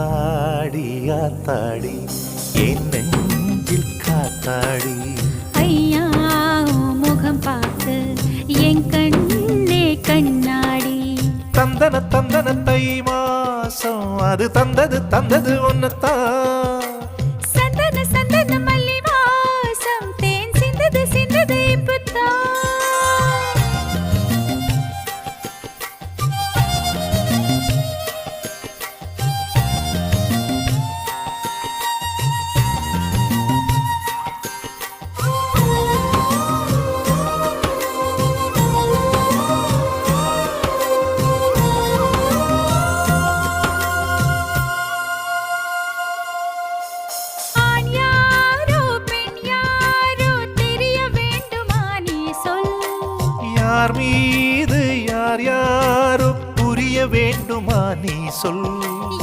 ஆத்தாடி ஆத்தாடி என் நெஞ்சில் காத்தாடி. ஐயா முகம் பார்த்து என் கண்ணே கண்ணாடி. தந்தன தந்தன தை மாசம் அது தந்தது தந்தது ஒன்னுத்தான் சந்தன சந்தன மல்லி வாசம் தேன் சிந்தது சிந்தது இப்பத்தான் யார் மீது யார் யாரோ புரிய வேண்டுமா நீ சொல்.